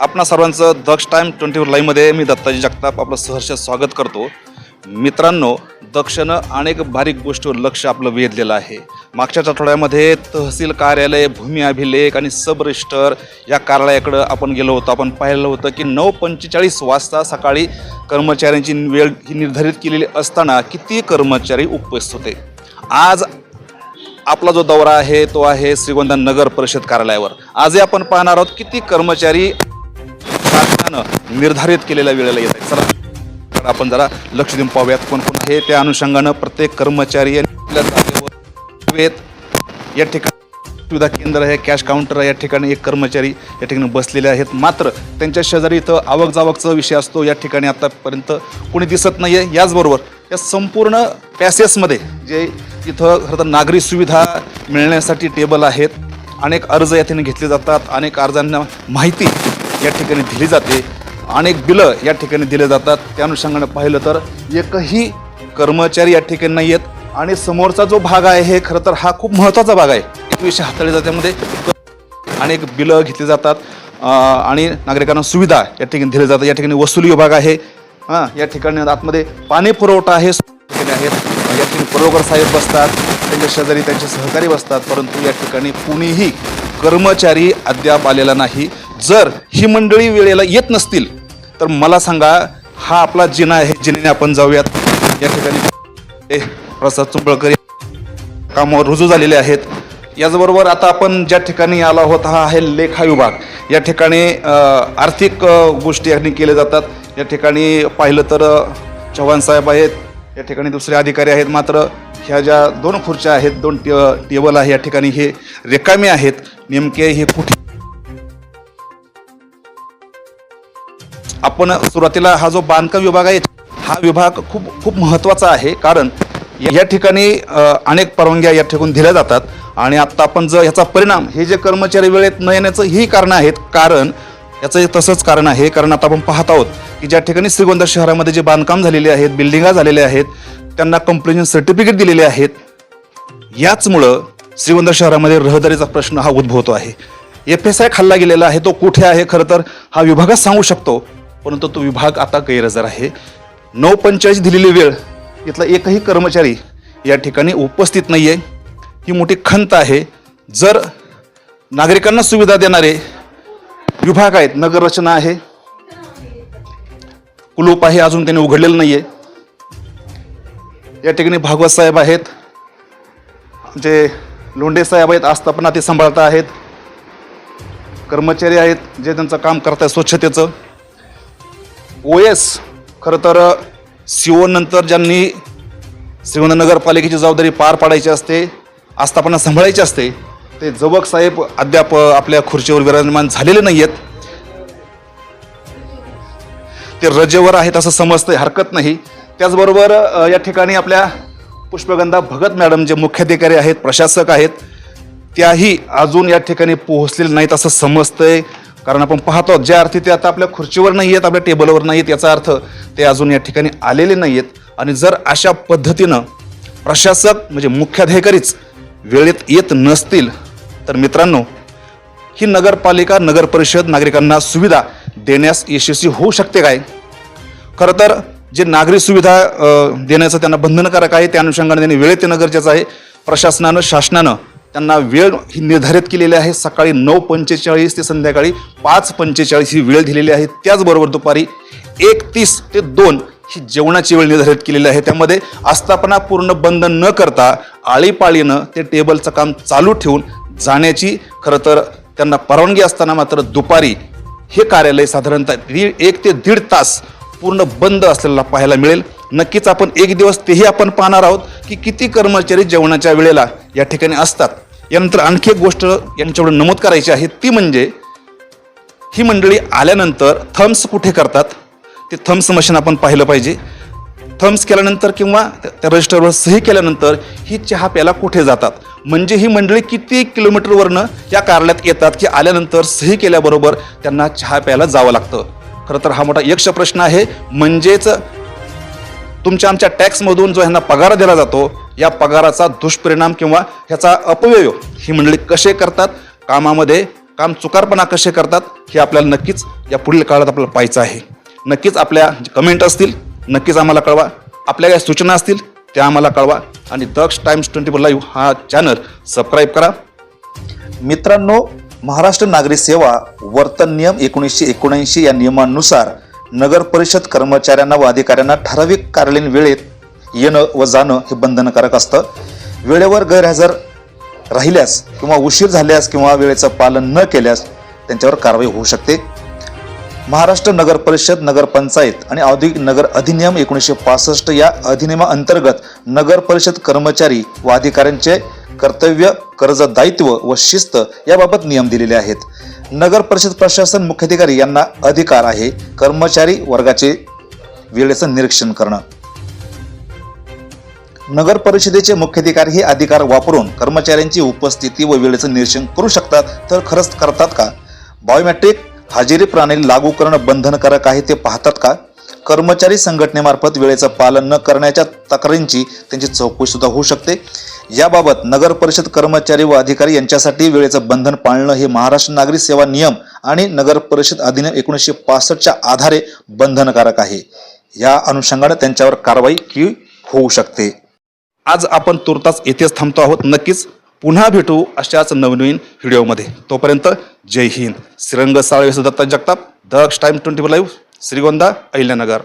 आपणा सर्वांचं Daksh time twenty four लाईव्हमध्ये मी दत्ताजी जगताप आपलं सहर्ष स्वागत करतो. मित्रांनो दक्षनं अनेक बारीक गोष्टीवर लक्ष आपलं वेधलेलं आहे. मागच्याच आठवड्यामध्ये तहसील कार्यालय भूमी अभिलेख आणि सब रजिस्टर या कार्यालयाकडं आपण गेलो होतो. आपण पाहिलं होतं की नऊ पंचेचाळीस वाजता सकाळी कर्मचाऱ्यांची वेळ ही निर्धारित केलेली असताना किती कर्मचारी उपस्थित होते? आज आपला जो दौरा आहे तो आहे श्रीगोंदा नगर परिषद कार्यालयावर. आजही आपण पाहणार आहोत किती कर्मचारी शासनानं निर्धारित केलेल्या वेळेला येत आहे चला. तर आपण जरा लक्ष देऊन पाहूयात कोण कोण आहे. त्या अनुषंगानं प्रत्येक कर्मचारी या ठिकाणी सुविधा केंद्र आहे कॅश काउंटर आहे. या ठिकाणी एक कर्मचारी या ठिकाणी बसलेले आहेत. मात्र त्यांच्या शेजारी इथं आवक जावकचा विषय असतो. या ठिकाणी आतापर्यंत कोणी दिसत नाही आहे याचबरोबर या संपूर्ण पॅसेसमध्ये जे इथं खरं तर नागरी सुविधा मिळण्यासाठी टेबल आहेत. अनेक अर्ज या ठिकाणी घेतले जातात. अनेक अर्जांना माहिती या ठिकाणी दिली जाते. अनेक बिलं या ठिकाणी दिले जातात. त्या अनुषंगाने पाहिलं तर एकही कर्मचारी या ठिकाणी नाही आहेत. आणि समोरचा जो भाग आहे हे खरं तर हा खूप महत्त्वाचा भाग आहे. एक विषय हाताळले जात्यामध्ये अनेक बिलं घेतली जातात. आणि नागरिकांना सुविधा या ठिकाणी दिल्या जातात. या ठिकाणी वसुली विभाग आहे. हां या ठिकाणी आतमध्ये पाणी पुरवठा आहे. आहेत. या ठिकाणी परोगर साहेब बसतात. त्यांच्या शेजारी त्यांचे सहकारी बसतात. परंतु या ठिकाणी कुणीही कर्मचारी अद्याप आलेला नाही. जर ही मंडळी वेळेला येत नसतील तर मला सांगा हा आपला जिना आहे जिनेने आपण जाऊयात. या ठिकाणी ए, प्रसाद चुंबळकर कामावर रुजू झालेले आहेत. याचबरोबर आता आपण ज्या ठिकाणी आलो आहोत हा आहे लेखा विभाग. या ठिकाणी आर्थिक गोष्टी यांनी केल्या जातात. या ठिकाणी पाहिलं तर चव्हाण साहेब आहेत. या ठिकाणी दुसरे अधिकारी आहेत. मात्र ह्या ज्या दोन खुर्च्या आहेत दोन टे टेबल आहे या ठिकाणी हे रिकामे आहेत. नेमके हे कुठे आपण सुरुवातीला हा जो बांधकाम विभाग आहे हा विभाग खूप खूप महत्त्वाचा आहे कारण या ठिकाणी अनेक परवानग्या या ठिकाणी दिल्या जातात. आणि आत्ता आपण जर ह्याचा परिणाम हे जे कर्मचारी वेळेत न येण्याचं ही कारण आहेत कारण याचं हे तसंच कारण आहे. कारण आता आपण पाहत आहोत की ज्या ठिकाणी श्रीगोंदा शहरामध्ये जे बांधकाम झालेले आहेत बिल्डिंगा झालेल्या आहेत त्यांना कंप्लेशन सर्टिफिकेट दिलेले आहेत. याचमुळं श्रीगोंदा शहरामध्ये रहदारीचा प्रश्न हा उद्भवतो आहे. एफ एस आय खाल्ला गेलेला आहे तो कुठे आहे? खरं तर हा विभागच सांगू शकतो. परंतु तो विभाग आता गैरहजर आहे. नऊ पंचेचाळीस दिलेली वेळ इथला एकही कर्मचारी या ठिकाणी उपस्थित नाही आहे ही मोठी खंत आहे. जर नागरिकांना सुविधा देणारे विभाग आहेत नगररचना आहे. कुलूप आहे अजून त्यांनी उघडलेलं नाही आहे या ठिकाणी भागवत साहेब आहेत. जे लोंढे साहेब आहेत आस्थापना ते सांभाळता आहेत. कर्मचारी आहेत जे त्यांचं काम करत आहे स्वच्छतेचं. ओ एस खरं तर सी ओ नंतर ज्यांनी श्रीगोंदा नगरपालिकेची जबाबदारी पार पाडायची असते आस्थापना सांभाळायची असते ते जवक साहेब अद्याप आपल्या खुर्चीवर विराजमान झालेले नाही आहेत ते रजेवर आहेत असं समजतंय हरकत नाही. त्याचबरोबर या ठिकाणी आपल्या पुष्पगंधा भगत मॅडम जे मुख्याधिकारी आहेत प्रशासक आहेत त्याही अजून या ठिकाणी पोहोचलेले नाहीत असं समजतंय. कारण आपण पाहतो ज्या अर्थी ते आता आपल्या खुर्चीवर नाही आहेत आपल्या टेबलवर नाही आहेत याचा अर्थ ते अजून या ठिकाणी आलेले नाही आहेत. आणि जर अशा पद्धतीनं प्रशासक म्हणजे मुख्याधिकारीच वेळेत येत नसतील तर मित्रांनो ही नगरपालिका नगर परिषद नागरिकांना सुविधा देण्यास यशस्वी होऊ शकते काय? खरं तर जे नागरी सुविधा देण्याचं त्यांना बंधनकारक आहे त्या अनुषंगाने त्यांनी वेळेत येणं गरजेचं आहे. प्रशासनानं शासनानं त्यांना वेळ ही निर्धारित केलेली आहे. सकाळी नऊ पंचेचाळीस ते संध्याकाळी पाच पंचेचाळीस ही वेळ दिलेली आहे. त्याचबरोबर दुपारी एक तीस ते दोन ही जेवणाची वेळ निर्धारित केलेली आहे. त्यामध्ये आस्थापना पूर्ण बंद न करता आळीपाळीनं ते टेबलचं काम चालू ठेवून जाण्याची खरं तर त्यांना परवानगी असताना मात्र दुपारी हे कार्यालय साधारणतः दीड एक ते दीड तास पूर्ण बंद असलेला पाहायला मिळेल. नक्कीच आपण एक दिवस तेही आपण पाहणार आहोत की किती कर्मचारी जेवणाच्या वेळेला या ठिकाणी असतात. यानंतर आणखी एक गोष्ट यांच्याकडे नमूद करायची आहे ती म्हणजे ही मंडळी आल्यानंतर थम्स कुठे करतात? ते थम्स मशीन आपण पाहिलं पाहिजे. थम्स केल्यानंतर किंवा त्या त्या रजिस्टरवर सही केल्यानंतर ही चहा प्यायला कुठे जातात? म्हणजे ही मंडळी किती किलोमीटरवरनं या कार्यालयात येतात की आल्यानंतर सही केल्याबरोबर त्यांना चहा प्यायला जावं लागतं. खरं तर हा मोठा यक्ष प्रश्न आहे. म्हणजेच तुमच्या आमच्या टॅक्समधून जो ह्यांना पगार दिला जातो या पगाराचा दुष्परिणाम किंवा ह्याचा अपव्यय ही मंडळी कसे करतात कामामध्ये काम चुकारपणा कसे करतात हे आपल्याला नक्कीच या पुढील काळात आपल्याला पाहायचं आहे. नक्कीच आपल्या कमेंट असतील नक्कीच आम्हाला कळवा. आपल्या काही सूचना असतील त्या आम्हाला कळवा. आणि Daksh times twenty four live हा चॅनल सबस्क्राईब करा. मित्रांनो महाराष्ट्र नागरी सेवा वर्तन नियम एकोणीसशे एकोणऐंशी या नियमानुसार नगर परिषद कर्मचाऱ्यांना व अधिकाऱ्यांना ठराविक कार्यालयीन वेळेत येणं व जाणं हे बंधनकारक असतं. वेळेवर गैरहजर राहिल्यास किंवा उशीर झाल्यास किंवा वेळेचं पालन न केल्यास त्यांच्यावर कारवाई होऊ शकते. महाराष्ट्र नगर परिषद नगर पंचायत आणि औद्योगिक नगर अधिनियम एकोणीसशे पासष्ट या अधिनियमाअंतर्गत नगर परिषद कर्मचारी व अधिकाऱ्यांचे कर्तव्य कर्ज दायित्व व शिस्त याबाबत नियम दिलेले आहेत. नगर परिषद प्रशासन मुख्याधिकारी यांना अधिकार आहे. कर्मचारी वर्गाचे वेळेचं निरीक्षण करणं. नगर परिषदेचे मुख्याधिकारी हे अधिकार वापरून कर्मचाऱ्यांची उपस्थिती व वेळेचं निरीक्षण करू शकतात तर खरंच करतात का? बायोमॅट्रिक हजेरी प्रणाली लागू करणं बंधनकारक आहे ते पाहतात का? कर्मचारी संघटनेमार्फत वेळेचं पालन न करण्याच्या तक्रारींची त्यांची चौकशी सुद्धा होऊ शकते. याबाबत नगर परिषद कर्मचारी व अधिकारी यांच्यासाठी वेळेचं बंधन पाळणं हे महाराष्ट्र नागरी सेवा नियम आणि नगर परिषद अधिनियम एकोणीसशे पासष्टच्या आधारे बंधनकारक आहे. या अनुषंगाने त्यांच्यावर कारवाई ही होऊ शकते. आज आपण तुर्तास येथेच थांबतो आहोत. नक्कीच पुन्हा भेटू अशाच नवनवीन व्हिडिओमध्ये. तोपर्यंत Jai Hind. Shrirang Salve Datta Jagtap. Daksh time twenty four live. Shrigonda Ahilyanagar.